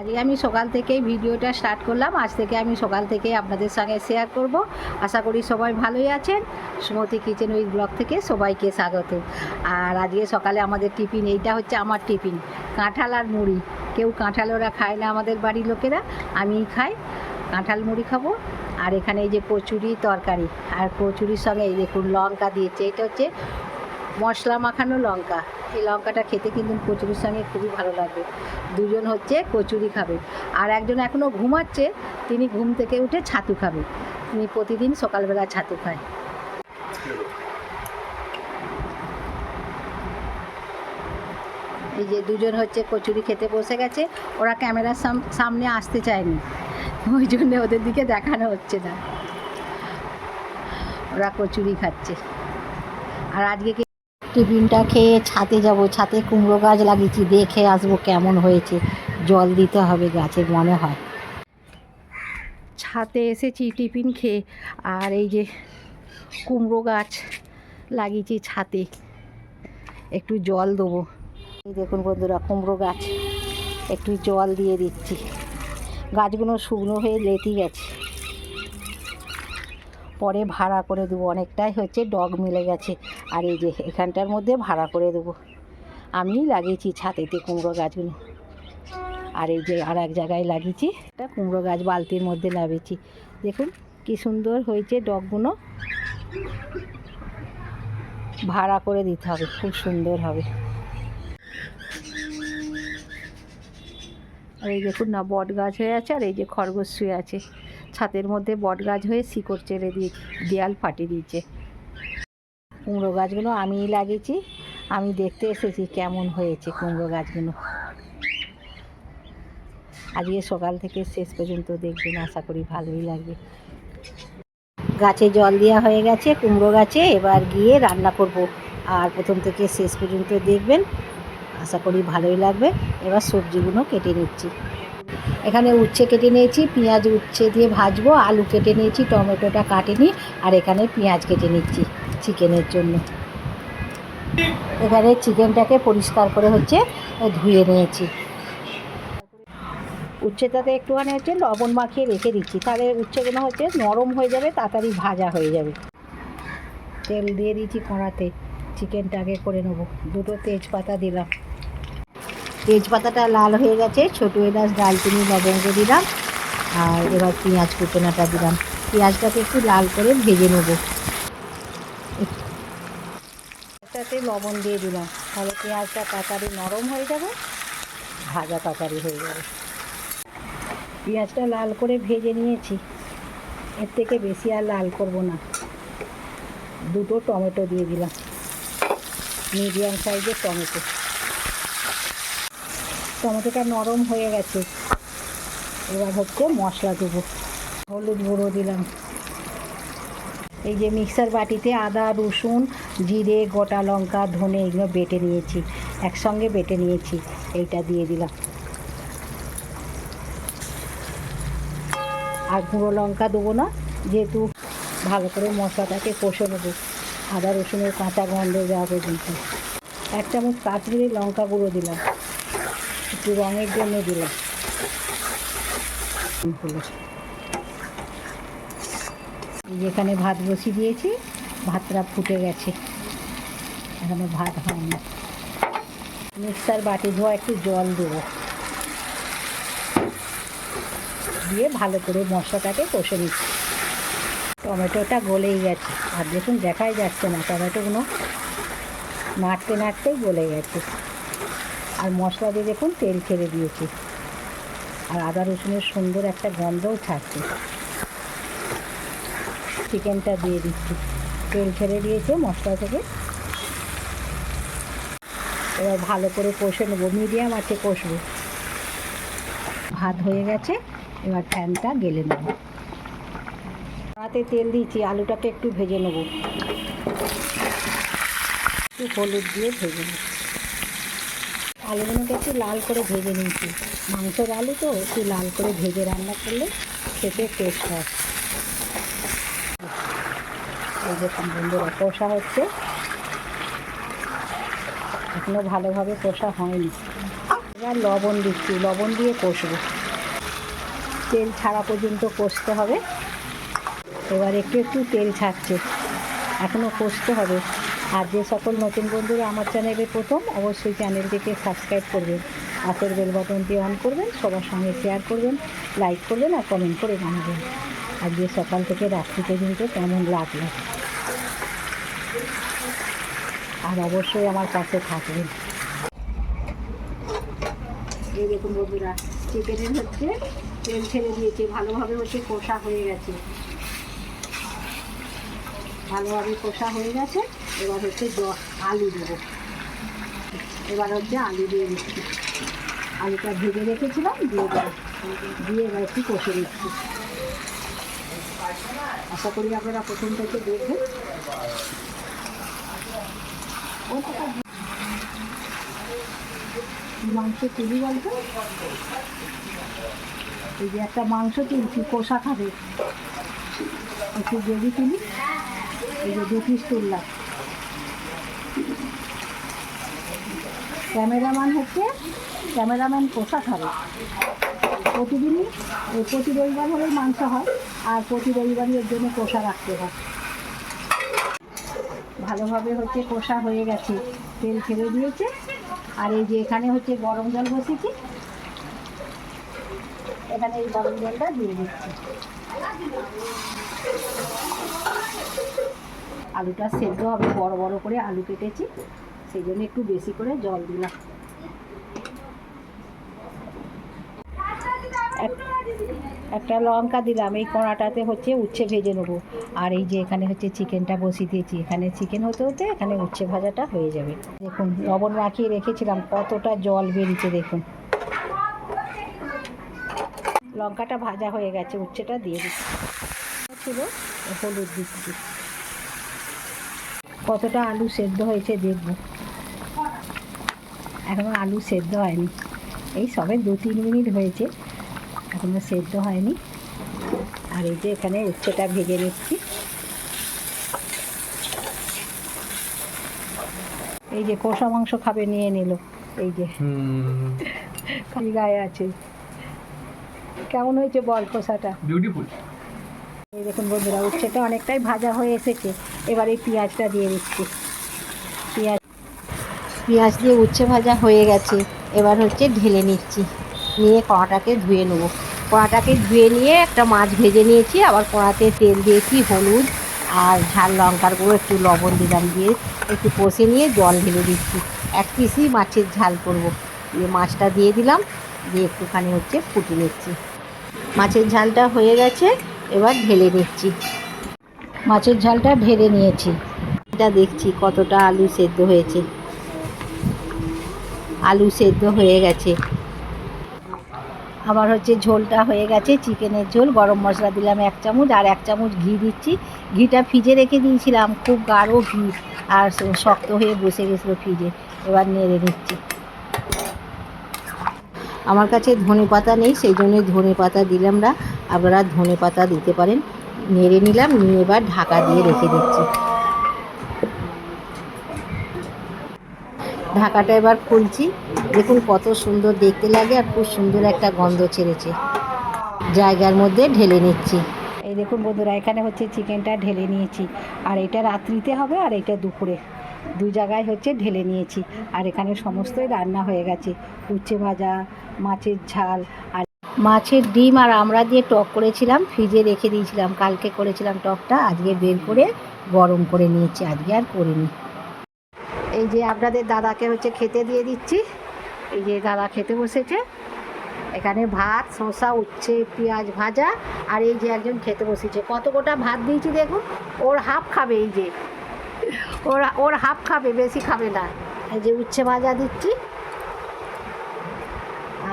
আজকে আমি সকাল থেকেই ভিডিওটা স্টার্ট করলাম। আজ থেকে আমি সকাল থেকেই আপনাদের সঙ্গে শেয়ার করব। আশা করি সবাই ভালোই আছেন। সুমতি কিচেন উইথ ব্লগ থেকে সবাইকে স্বাগত। আর আজকে সকালে আমাদের টিফিন এইটা হচ্ছে আমার টিফিন, কাঁঠাল আর মুড়ি। কেউ কাঁঠাল ওরা খায় না আমাদের বাড়ির লোকেরা, আমিই খাই। কাঁঠাল মুড়ি খাব। আর এখানে এই যে কচুরি তরকারি, আর কচুরির সঙ্গে এই দেখুন লঙ্কা দিয়েছে। এটা হচ্ছে মশলা মাখানো লঙ্কা। এই লঙ্কাটা খেতে কিন্তু কচুরির সঙ্গে খুবই ভালো লাগবে। দুজন হচ্ছে কচুরি খাবে। আর একজন এখনও ঘুমাচ্ছে, তিনি ঘুম থেকে উঠে ছাতু খাবে। তিনি প্রতিদিন সকালবেলা ছাতু খায়। এই যে দুজন হচ্ছে কচুরি খেতে বসে গেছে, ওরা ক্যামেরার সাম- সামনে আসতে চায়নি। ওই জন্য ওদের দিকে দেখানো হচ্ছে না। ওরা কচুরি খাচ্ছে। আর আজকে টিফিনটা খেয়ে ছাতে যাব ছাতে কুমড়ো গাছ লাগিয়েছি, দেখে আসব কেমন হয়েছে। জল দিতে হবে গাছে মনে হয়। ছাতে এসেছি টিফিন খেয়ে, আর এই যে কুমড়ো গাছ লাগিয়েছি ছাতে একটু জল দেবো। এই দেখুন বন্ধুরা, কুমড়ো গাছ। একটু জল দিয়ে দিচ্ছি। গাছগুলো শুকনো হয়ে লেতি গেছে। পরে ভাড়া করে দেবো, অনেকটাই হচ্ছে ডগ মিলে গেছে। আর এই যে এখানটার মধ্যে ভাড়া করে দেবো। আমি লাগিয়েছি ছাতেতে কুমড়ো গাছগুলো। আর এই যে আর এক জায়গায় লাগিয়েছি, একটা কুমড়ো গাছ বালতির মধ্যে লাগিয়েছি। দেখুন কি সুন্দর হয়েছে ডগগুলো। ভাড়া করে দিতে হবে, খুব সুন্দর হবে। আর এই দেখুন না, বট গাছ হয়ে আছে আর এই যে খরগোশ শুয়ে আছে। ছাতের মধ্যে বট গাছ হয়ে শিকড় চেড়ে দিয়ে দেয়াল ফাটিয়ে দিয়েছে। কুমড়ো গাছগুলো আমিই লাগিয়েছি, আমি দেখতে এসেছি কেমন হয়েছে কুমড়ো গাছগুলো। আজকে সকাল থেকে শেষ পর্যন্ত দেখবেন, আশা করি ভালোই লাগবে। গাছে জল দেওয়া হয়ে গেছে, কুমড়ো গাছে এবার গিয়ে রান্না করব। আর প্রথম থেকে শেষ পর্যন্ত দেখবেন, আশা করি ভালোই লাগবে। এবার সবজিগুলো কেটে নিচ্ছি। এখানে উচ্ছে কেটে নিয়েছি, পেঁয়াজ উচ্ছে দিয়ে ভাজবো, আলু কেটে নিয়েছি, টমেটোটা কাটেনি, আর এখানে পেঁয়াজ কেটে নিচ্ছি চিকেনের জন্য। এখানে চিকেনটাকে পরিষ্কার করে হচ্ছে ধুয়ে নিয়েছি। উচ্ছেটাতে একটুখানি হচ্ছে লবণ মাখিয়ে রেখে দিচ্ছি, তাহলে উচ্ছেগুলো হচ্ছে নরম হয়ে যাবে, তাড়াতাড়ি ভাজা হয়ে যাবে। তেল দিয়ে দিচ্ছি কড়াতে, চিকেনটাকে করে নেব। দুটো তেজপাতা দিলাম। তেজপাতাটা লাল হয়ে গেছে, ছোটো এলাচ ডালচিনি লবঙ্গ দিলাম, আর এবার পেঁয়াজ কুচনাটা দিলাম। পেঁয়াজটাকে একটু লাল করে ভেজে নেব। এটাতে লবণ দিয়ে দিলাম, তাহলে পেঁয়াজটা তাড়াতাড়ি নরম হয়ে যাবে, ভাজা তাড়াতাড়ি হয়ে যাবে। পেঁয়াজটা লাল করে ভেজে নিয়েছি, এর থেকে বেশি আর লাল করব না। দুটো টমেটো দিয়ে দিলাম, মিডিয়াম সাইজের টমেটো। টমেটোটা নরম হয়ে গেছে। এবার হচ্ছে মশলা দেবো। হলুদ গুঁড়ো দিলাম। এই যে মিক্সার বাটিতে আদা, রসুন, জিরে, গোটা লঙ্কা, ধনে এগুলো বেটে নিয়েছি। একসঙ্গে বেটে নিয়েছি। এইটা দিয়ে দিলাম। আর গুঁড়ো লঙ্কা দেবো না, যেহেতু ভালো করে মশলাটাকে কষে নেব। আদা, রসুনের কাঁচা গন্ধ যাওয়া পর্যন্ত এক চামচ কাশ্মীরি লঙ্কা গুঁড়ো দিলাম। একটু রঙের জন্য দিলাম। এই ভাত বসিয়ে দিয়েছি, ভাতটা ফুটে গেছে। এখনও ভাত হয়নি। মিক্সার বাটি ধোয়া, একটু জল দেবো। দিয়ে ভালো করে মশলাটাকে কষে নিচ্ছি। টমেটোটা গলেই গেছে। আর দেখুন, দেখাই যাচ্ছে না, টমেটোগুলো নাড়তে নাড়তেই গলে গেছে। আর মশলা দিয়ে দেখুন, তেল ছেড়ে দিয়েছি। আর আদা রসুনের সুন্দর একটা গন্ধও ছাড়ছে। চিকেনটা দিয়ে দিচ্ছি। তেল ছেড়ে দিয়েছে মশলা থেকে। এবার ভালো করে কষে নেব, মিডিয়াম আছে কষবো। ভাত হয়ে গেছে, এবার ফ্যানটা গেলে নেব। হাতে তেল দিয়েছি, আলুটাকে একটু ভেজে নেব। একটু হলুদ দিয়ে ভেজে নেব। আলুগুলোকে একটু লাল করে ভেজে নিয়েছি। মাংসের আলু তো একটু লাল করে ভেজে রান্না করলে খেতে টেস্ট হয়। এই যে বন্ধুরা কষা হচ্ছে। এখনও ভালোভাবে কষা হয়নি। এবার লবণ দিচ্ছি, লবণ দিয়ে কষবো। তেল ছাড়া পর্যন্ত কষতে হবে। এবার একটু একটু তেল ছাড়ছে। এখনও কষতে হবে। আর যে সকল নতুন বন্ধুরা আমার চ্যানেলে প্রথম, অবশ্যই চ্যানেলটিকে সাবস্ক্রাইব করবেন। পাশের বেল বাটনটি অন করবেন, সবার সঙ্গে শেয়ার করবেন, লাইক করবেন আর কমেন্ট করে জানাবেন। আর যে সকাল থেকে রাত্রি পর্যন্ত কেমন লাগল? আর অবশ্যই আমার কাছে থাকবেন। দেখুন বন্ধুরা, চিকেনের হচ্ছে তেল ছেড়ে দিয়েছে, ভালোভাবে হচ্ছে কষা হয়ে গেছে। ভালোভাবে কষা হয়ে গেছে, এবার হচ্ছে আলু দেবো। এবার হচ্ছে আলু দিয়ে দিচ্ছি। আলুটা ভেজে রেখেছিলাম, দিয়ে দিয়ে এবার একটু কষে দিচ্ছি আশা করি আপনারা প্রথম থেকে দেখবেন। মাংস তুলি বলতো? এই যে একটা মাংস তুলছি কষা খাবে। একটু গ্রেভি তুলি এই যে দু পিস তুললাম ক্যামেরাম্যান হচ্ছে ক্যামেরাম্যান কষা খাবে প্রতিদিনই প্রতি রবিবার হলেই মাংস হয় আর প্রতি রবিবারই এর জন্য কষা রাখতে হয়। ভালোভাবে হচ্ছে কষা হয়ে গেছে, তেল ছেড়ে দিয়েছে। আর এই যে এখানে হচ্ছে গরম জল বসেছি এখানে এই গরম জলটা দিয়ে দিচ্ছি। আলুটা সেদ্ধ হবে, বড় বড় করে আলু কেটেছি, সেই জন্য একটু বেশি করে জল দিলাম। এক- একটা লঙ্কা দিলাম, এই কড়াটাতে হচ্ছে উচ্ছে ভেজে নেব। আর এই যে এখানে হচ্ছে চিকেনটা বসিয়ে দিয়েছি, এখানে চিকেন হতে হতে এখানে উচ্ছে ভাজাটা হয়ে যাবে। দেখুন, লবণ মাখিয়ে রেখেছিলাম, কতটা জল বেরিয়েছে দেখুন। লঙ্কাটা ভাজা হয়ে গেছে, উচ্ছেটা দিয়ে দিচ্ছি। ছিল হলুদ দিচ্ছি। কতটা আলু সেদ্ধ হয়েছে দেখব। এখনও আলু সেদ্ধ হয়নি। এই সবে দু তিন মিনিট হয়েছে এখনও সেদ্ধ হয়নি। আর এই যে এখানে উচ্ছেটা ভেজে নিচ্ছি। এই যে কষা মাংস খাবে নিয়ে নিল। এই যে গায়ে আছে। কেমন হয়েছে বল কষাটা? বিউটিফুল এই দেখুন বন্ধুরা, উচ্ছেটা অনেকটাই ভাজা হয়ে এসেছে। এবার এই পেঁয়াজটা দিয়ে দিচ্ছি। পেঁয়াজ পেঁয়াজ দিয়ে উচ্ছে ভাজা হয়ে গেছে। এবার হচ্ছে ঢেলে নিচ্ছি। নিয়ে কড়াটাকে ধুয়ে নেব। কড়াটাকে ধুয়ে নিয়ে একটা মাছ ভেজে নিয়েছি। আবার কড়াতে তেল দিয়েছি, হলুদ আর ঝাল লঙ্কার গুঁড়ো, একটু লবণ দিলাম দিয়ে একটু কষে নিয়ে জল ঢেলে দিচ্ছি। এক পিসই মাছের ঝাল করব। দিয়ে মাছটা দিয়ে দিলাম। দিয়ে একটুখানি হচ্ছে ফুটে নিচ্ছি। মাছের ঝালটা হয়ে গেছে। এবার ঢেলে নিচ্ছি। মাছের ঝালটা ঢেলে নিয়েছি। এটা দেখছি কতটা আলু সেদ্ধ হয়েছে। আলু সেদ্ধ হয়ে গেছে। আবার হচ্ছে ঝোলটা হয়ে গেছে, চিকেনের ঝোল, গরম মশলা দিলাম এক চামচ, আর এক চামচ ঘি দিচ্ছি। ঘিটা ফ্রিজে রেখে দিয়েছিলাম, খুব গাঢ় ঘি, আর শক্ত হয়ে বসে গেছিল ফ্রিজে। এবার নেড়ে নিচ্ছি। আমার কাছে ধনে পাতা নেই, সেই জন্য ধনে পাতা দিলাম না। আপনারা ধনে পাতা দিতে পারেন। নেড়ে নিলাম, নিয়ে এবার ঢাকা দিয়ে রেখে দিচ্ছি। ঢাকাটা এবার খুলছি। দেখুন কত সুন্দর দেখতে লাগে আর খুব সুন্দর একটা গন্ধ ছেড়েছে। জায়গার মধ্যে ঢেলে নিচ্ছি। এই দেখুন বন্ধুরা, এখানে হচ্ছে চিকেনটা ঢেলে নিয়েছি। আর এটা রাত্রিতে হবে আর এটা দুপুরে। দু জায়গায় হচ্ছে ঢেলে নিয়েছি। আর এখানে সমস্তই রান্না হয়ে গেছে। উচ্ছে ভাজা, মাছের ঝাল আর মাছের ডিম আর আমরা দিয়ে টক করেছিলাম, ফ্রিজে রেখে দিয়েছিলাম, কালকে করেছিলাম টকটা, আজকে বের করে গরম করে নিয়েছি, আজকে আর করিনি। এই যে আপনাদের দাদাকে হচ্ছে খেতে দিয়ে দিচ্ছি, এই যে দাদা খেতে বসেছে। এখানে ভাত, শসা, উচ্ছে, পেঁয়াজ ভাজা, আর এই যে একজন খেতে বসেছে। কত গোটা ভাত দিয়েছি দেখুন, ওর হাফ খাবে এই যে। ওর ওর হাফ খাবে, বেশি খাবে না। এই যে উচ্ছে ভাজা দিচ্ছি।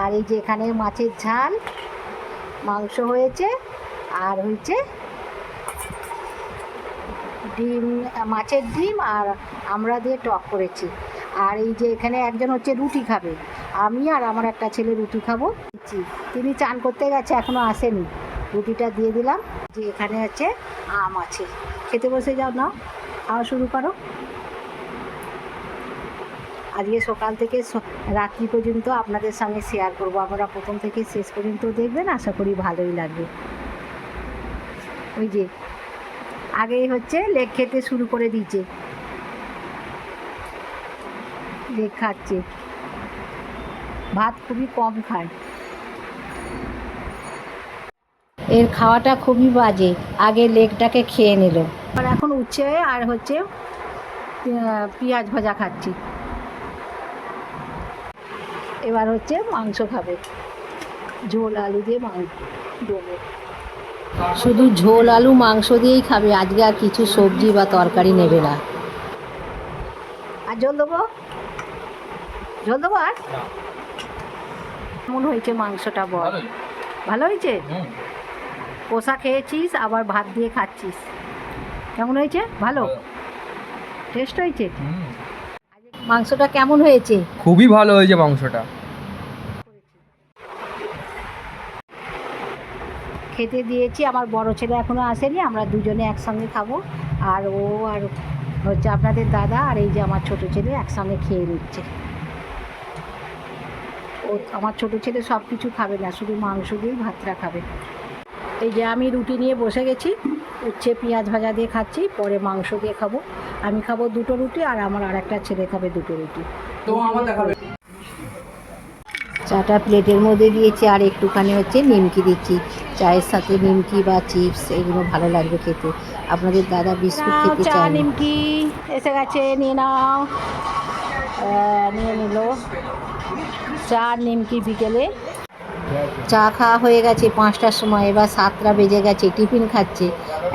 আর এই যে এখানে মাছের ঝাল, মাংস হয়েছে, আর হয়েছে ডিম, মাছের ডিম আর আমরা দিয়ে টক করেছি। আর এই যে এখানে একজন হচ্ছে রুটি খাবে, আমি আর আমার একটা ছেলে রুটি খাব। তিনি চান করতে গেছে, এখনও আসেনি। রুটিটা দিয়ে দিলাম। যে এখানে হচ্ছে আম আছে। খেতে বসে যাও না খাওয়া শুরু করো। আজকে সকাল থেকে রাত্রি পর্যন্ত আপনাদের সঙ্গে শেয়ার করব। আপনারা প্রথম থেকে শেষ পর্যন্ত দেখবেন, আশা করি ভালোই লাগবে। ওই যে, আগেই হচ্ছে লেগ খেতে শুরু করে দিয়েছে। লেগ খাচ্ছে। ভাত খুবই কম খায়। এর খাওয়াটা খুবই বাজে। আগে লেগটাকে খেয়ে নিল। আর এখন উচ্ছে আর হচ্ছে পেঁয়াজ ভাজা খাচ্ছি। এবার হচ্ছে মাংস খাবে। ঝোল আলু দিয়ে মাংস দেবো শুধু ঝোল আলু মাংস দিয়েই খাবে আজকে আর কিছু সবজি বা তরকারি নেবে না। আর জল দেবো? জল দেবো আর? কেমন হয়েছে মাংসটা বল? ভালো হয়েছে? কষা খেয়েছিস আবার ভাত দিয়ে খাচ্ছিস। কেমন হয়েছে? ভালো? টেস্ট হয়েছে? মাংসটা কেমন হয়েছে? খুবই ভালো হয়েছে মাংসটা। খেতে দিয়েছি। আমার বড় ছেলে এখনও আসেনি, আমরা দুজনে একসঙ্গে খাব। আর ও আর হচ্ছে আপনাদের দাদা আর এই যে আমার ছোট ছেলে একসঙ্গে খেয়ে নিচ্ছে। ও, আমার ছোট ছেলে সব কিছু খাবে না, শুধু মাংস দিয়েই ভাতটা খাবে। এই যে আমি রুটি নিয়ে বসে গেছি, উচ্ছে পেঁয়াজ ভাজা দিয়ে খাচ্ছি, পরে মাংস দিয়ে খাব। আমি খাব দুটো রুটি আর আমার আরেকটা ছেলে খাবে দুটো রুটি। তো আমার চাটা প্লেটের মধ্যে দিয়েছি আর একটুখানি হচ্ছে নিমকি দিচ্ছি। চায়ের সাথে নিমকি বা চিপস এগুলো ভালো লাগবে খেতে। আপনাদের দাদা বিস্কুট খেতে চা চান নিমকি এসে গেছে নিয়ে নাও। নিয়ে নিল। চা নিমকি বিকেলে। চা খাওয়া হয়ে গেছে পাঁচটার সময় এবার সাতটা বেজে গেছে টিফিন খাচ্ছে।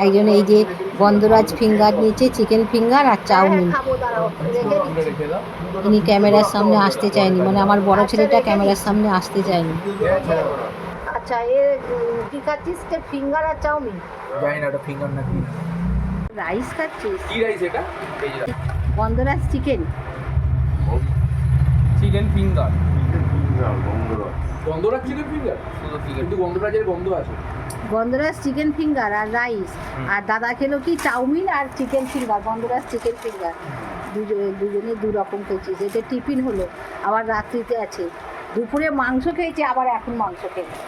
একজন এই যে গন্ধরাজ ফিঙ্গার নিয়েছে চিকেন ফিঙ্গার আর চাউমিন। ইনি ক্যামেরার সামনে আসতে চায়নি মানে আমার বড় ছেলেটা ক্যামেরার সামনে আসতে চায়নি। আচ্ছা এ কি খাচ্ছিস? ফিঙ্গার আর চাউমিন? জানি না ওটা ফিঙ্গার নাকি রাইস খাচ্ছিস? কি রাইস এটা? গন্ধরাজ চিকেন। Chicken finger. গন্ধরাজ চিকেন ফিঙ্গার? শুধু কিন্তু গন্ধরাজের গন্ধ আছে। গন্ধরাজ চিকেন ফিঙ্গার আর রাইস আর দাদা খেলো কি? চাউমিন আর চিকেন ফিঙ্গার গন্ধরাজ চিকেন ফিঙ্গার দুজনে দুজনে দু রকম খেয়েছি। এটা টিফিন হলো আবার রাত্রিতে আছে। দুপুরে মাংস খেয়েছে আবার এখন মাংস খেয়েছে।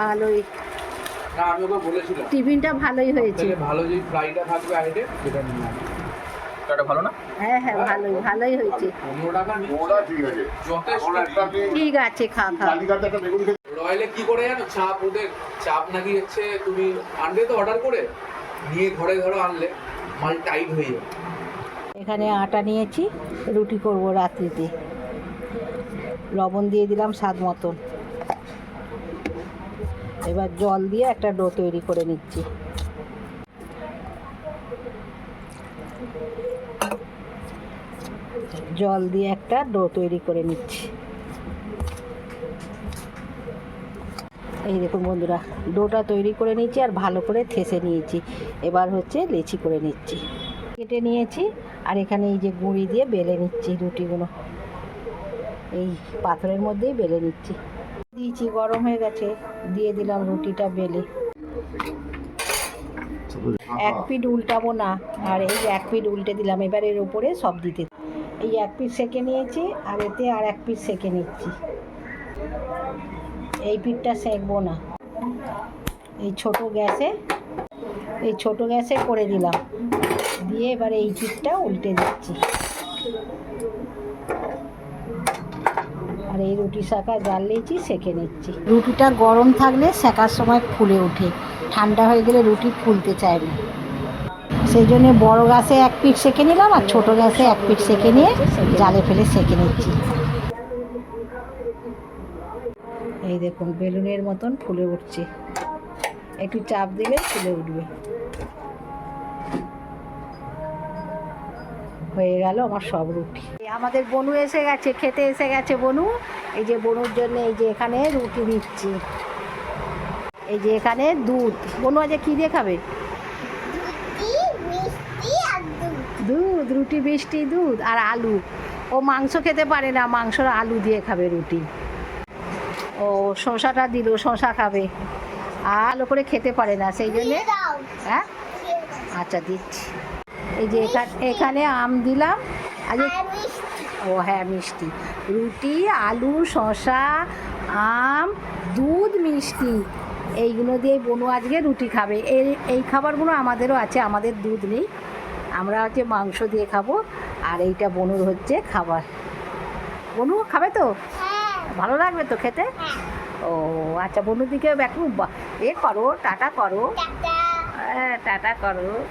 ভালোই। না আমি ওকে বলেছিলাম। টিফিনটা ভালোই হয়েছে। ভালো যে ফ্রাইটা থাকবে আইটে সেটা নিয়ে আসবে। ভালো না? হ্যাঁ হ্যাঁ ভালোই ভালোই হয়েছে। টাকা ঠিক আছে। ঠিক আছে খা খা রয়্যালে কি করে জানো? চাপ, ওদের চাপ নাকি হচ্ছে তুমি আনবে তো অর্ডার করে, নিয়ে ঘরে ধরো আনলে, মাল টাইট হয়ে যাবে। এখানে আটা নিয়েছি, রুটি করব রাত্রিতে। লবণ দিয়ে দিলাম স্বাদ মতন। এবার জল দিয়ে একটা ডো তৈরি করে নিচ্ছি। জল দিয়ে একটা ডো তৈরি করে নিচ্ছি। এই দেখুন বন্ধুরা, ডোটা তৈরি করে নিয়েছি আর ভালো করে থেসে নিয়েছি। এবার হচ্ছে লেচি করে নিচ্ছি। কেটে নিয়েছি আর এখানে এই যে গুঁড়ি দিয়ে বেলে নিচ্ছি রুটিগুলো। এই পাথরের মধ্যেই বেলে নিচ্ছি। দিয়েছি, গরম হয়ে গেছে, দিয়ে দিলাম রুটিটা বেলে। এক পিট উল্টাবো না, আর এই এক পিট উল্টে দিলাম এবার এর উপরে সব দিতে। এই এক পিঠ সেকে নিয়েছি, আর এতে আর এক পিঠ সেকে নিচ্ছি। এই পিঠটা সেঁকবো না। এই ছোট গ্যাসে, এই ছোট গ্যাসে করে দিলাম। দিয়ে এবার এই পিঠটা উল্টে দিচ্ছি। আর এই রুটি শাঁকা জাল নিয়েছি সেঁকে নিচ্ছি। রুটিটা গরম থাকলে সেঁকার সময় ফুলে ওঠে। ঠান্ডা হয়ে গেলে রুটি ফুলতে চায় না। সেই জন্যে বড় গ্যাসে এক পিঠ সেঁকে নিলাম আর ছোট গ্যাসে এক পিঠ সেঁকে নিয়ে জালে ফেলে সেঁকে নিচ্ছি। এই দেখুন, বেলুনের মতন ফুলে উঠছে। একটু চাপ দিলে ফুলে উঠবে। হয়ে গেল আমার সব রুটি। আমাদের বনু এসে গেছে, খেতে এসে গেছে বনু। এই যে বনুর জন্য এই যে এখানে রুটি দিচ্ছি। এই যে এখানে দুধ। বনু আজ কি দিয়ে খাবে? দুধ, রুটি, মিষ্টি, দুধ। আর আলু। ও মাংস খেতে পারে না, মাংসর আলু দিয়ে খাবে রুটি। ও শশাটা দিল শশা খাবে। আর ভালো করে খেতে পারে না সেই জন্যে হ্যাঁ? আচ্ছা দিচ্ছি। এই যে এখা- এখানে আম দিলাম। আজ ও হ্যাঁ মিষ্টি। রুটি আলু শসা আম দুধ মিষ্টি। এইগুলো দিয়ে বনু আজকে রুটি খাবে। এই এই খাবারগুলো আমাদেরও আছে আমাদের দুধ নেই। আমরা হচ্ছে মাংস দিয়ে খাব। আর এইটা বনুর হচ্ছে খাবার। বনু খাবে তো? ভালো লাগবে তো খেতে? ও আচ্ছা বনুর দিকে একটু বা- এ করো টাটা করো। হ্যাঁ টাটা করো।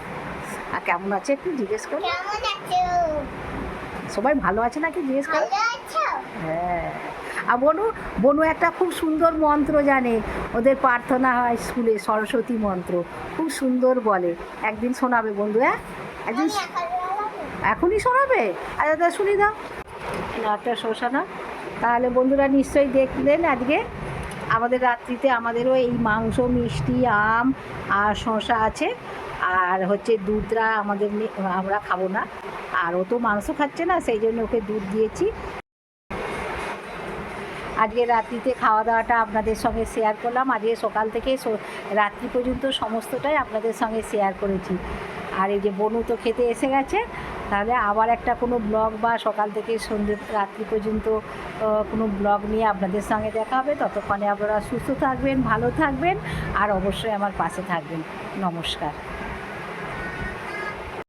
আর কেমন আছে একটু জিজ্ঞেস করো? সবাই ভালো আছে নাকি জিজ্ঞেস করো? হ্যাঁ। আর বনু বনু একটা খুব সুন্দর মন্ত্র জানে। ওদের প্রার্থনা হয় স্কুলে সরস্বতী মন্ত্র। খুব সুন্দর বলে। একদিন শোনাবে বন্ধু হ্যাঁ? একদিন এখনই শোনাবে। আচ্ছা তা শুনি দাও। নাটটা শোষানা তাহলে বন্ধুরা নিশ্চয়ই দেখলেন আজকে আমাদের রাত্রিতে আমাদেরও এই মাংস, মিষ্টি, আম আর শসা আছে। আর হচ্ছে দুধরা আমাদের আমরা খাব না। আর ও তো মাংস খাচ্ছে না, সেই জন্য ওকে দুধ দিয়েছি। আজকে রাত্রিতে খাওয়া দাওয়াটা আপনাদের সঙ্গে শেয়ার করলাম। আজকে সকাল থেকে রাত্রি পর্যন্ত সমস্তটাই আপনাদের সঙ্গে শেয়ার করেছি। আর এই যে বনু তো খেতে এসে গেছে তাহলে আবার একটা কোনো ব্লগ বা সকাল থেকে সন্ধ্যে রাত্রি পর্যন্ত কোনো ব্লগ নিয়ে আপনাদের সঙ্গে দেখা হবে। ততক্ষণে আপনারা সুস্থ থাকবেন, ভালো থাকবেন, আর অবশ্যই আমার পাশে থাকবেন। নমস্কার।